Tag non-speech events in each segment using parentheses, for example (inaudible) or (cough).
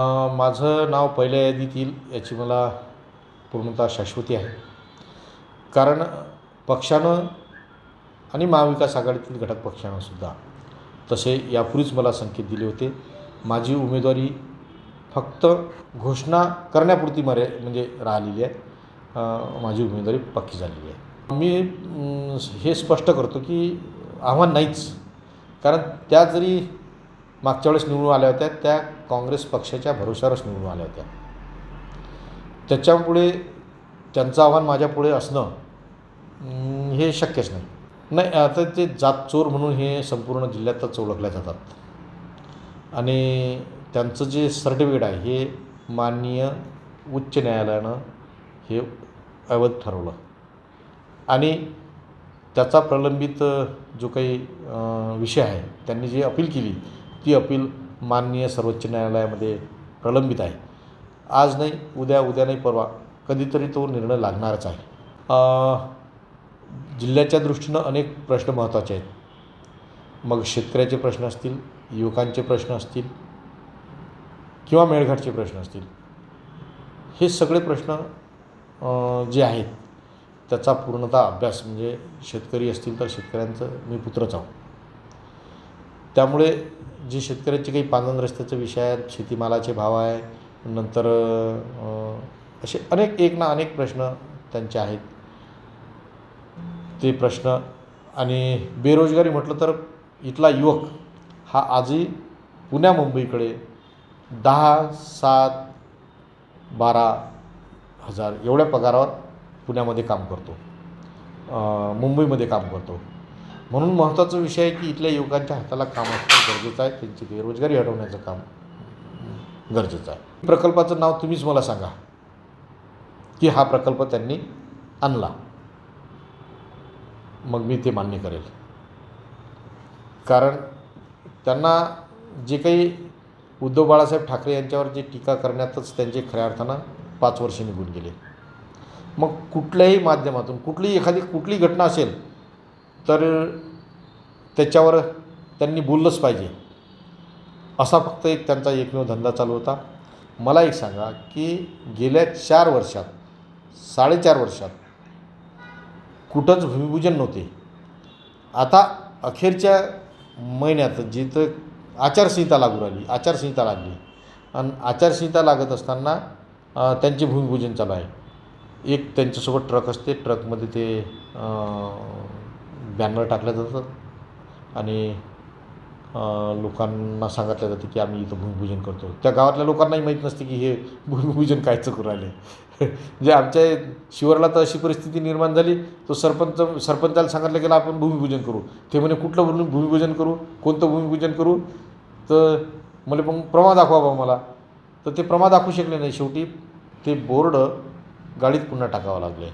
माझं नाव पहिल्या यादीत येईल याची मला पूर्णतः शाश्वती आहे. कारण पक्षानं आणि महाविकास आघाडीतील घटक पक्षानंसुद्धा तसे यापूर्वीच मला संकेत दिले होते. माझी उमेदवारी फक्त घोषणा करण्यापुरती मर्या म्हणजे राहिलेली आहे. माझी उमेदवारी पक्की झालेली आहे. मी हे स्पष्ट करतो की आव्हान नाहीच. कारण त्या जरी मागच्या वेळेस निवडून आल्या होत्या त्या काँग्रेस पक्षाच्या भरोशावरच निवडून आल्या होत्या. त्याच्यामुळे त्यांचं आव्हान माझ्यापुढे असणं हे शक्यच नाही. नाही आता ते जात चोर म्हणून हे संपूर्ण जिल्ह्यातच ओळखल्या जातात. आणि त्यांचं जे सर्टिफिकेट आहे हे माननीय उच्च न्यायालयानं हे अवैध ठरवलं. आणि त्याचा प्रलंबित जो काही विषय आहे त्यांनी जी अपील केली ती अपील माननीय सर्वोच्च न्यायालयामध्ये प्रलंबित आहे. आज नाही उद्या उद्या नाही परवा. कधीतरी तो निर्णय लागणारच आहे. जिल्ह्याच्या दृष्टीनं अनेक प्रश्न महत्त्वाचे आहेत. मग शेतकऱ्याचे प्रश्न असतील युवकांचे प्रश्न असतील किंवा मेळघाटचे प्रश्न असतील. हे सगळे प्रश्न जे आहेत त्याचा पूर्णतः अभ्यास म्हणजे शेतकरी असतील तर शेतकऱ्यांचं मी पुत्रच आहो. त्यामुळे जे शेतकऱ्याचे काही पानन रस्त्याचे विषय आहेत शेतीमालाचे भाव आहे नंतर असे अनेक एक ना अनेक प्रश्न त्यांचे आहेत. ते प्रश्न आणि बेरोजगारी म्हटलं तर इथला युवक हा आजही पुण्या मुंबईकडे दहा सात बारा हजार एवढ्या पगारावर पुण्यामध्ये काम करतो. मुंबईमध्ये काम करतो. म्हणून महत्त्वाचा विषय आहे की इथल्या युवकांच्या हाताला काम असणं गरजेचं आहे. त्यांची बेरोजगारी हटवण्याचं काम गरजेचं आहे. प्रकल्पाचं नाव तुम्हीच मला सांगा. की हा प्रकल्प त्यांनी आणला. मग मी ते मान्य करेल. कारण त्यांना जे काही उद्धव बाळासाहेब ठाकरे यांच्यावर जे टीका करण्यातच त्यांचे खऱ्या अर्थानं पाच वर्षे निघून गेले. मग कुठल्याही माध्यमातून कुठलीही एखादी कुठली घटना असेल तर त्याच्यावर त्यांनी बोललंच पाहिजे. असा फक्त एक त्यांचा एकमेव धंदा चालू होता. मला एक सांगा की गेल्या चार वर्षात साडेचार वर्षात कुठंच भूमिपूजन नव्हते. आता अखेरच्या महिन्यात जिथं आचारसंहिता लागू राहिली आचारसंहिता लागली आणि आचारसंहिता लागत असताना त्यांचे भूमिपूजन चालू आहे. एक त्यांच्यासोबत ट्रक असते ट्रकमध्ये ते बॅनर टाकलं जातात. आणि लोकांना सांगितलं जातं की आम्ही इथं भूमिपूजन करतो. त्या गावातल्या लोकांनाही माहीत नसते की हे भूमिपूजन कायचं करू राहिले. (laughs) जे आमच्या शिवरला तर अशी परिस्थिती निर्माण झाली. तो सरपंच सरपंचाला सांगितलं गेलं आपण भूमिपूजन करू. ते म्हणे कुठलं भूमी भूमिपूजन करू? कोणतं भूमिपूजन करू? तर मला मग प्रमा दाखवा बा मला. तर ते प्रमा दाखवू शकले नाही. शेवटी ते बोर्ड गाडीत पुन्हा टाकावं लागले.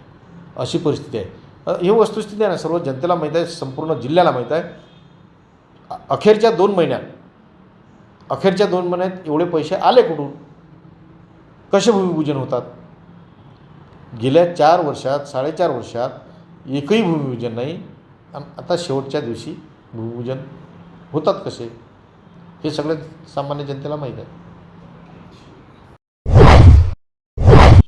अशी परिस्थिती आहे. ही वस्तुस्थिती आहे ना सर्व जनतेला माहीत आहे संपूर्ण जिल्ह्याला माहीत आहे. अखेरच्या दोन महिन्यात अखेरच्या दोन महिन्यात एवढे पैसे आले कुठून? कसे भूमिपूजन होतात? गेल्या चार वर्षात साडेचार वर्षात एकही भूमिपूजन नाही आणि आता शेवटच्या दिवशी भूमिपूजन होतात कसे? हे सगळं सामान्य जनतेला माहीत आहे.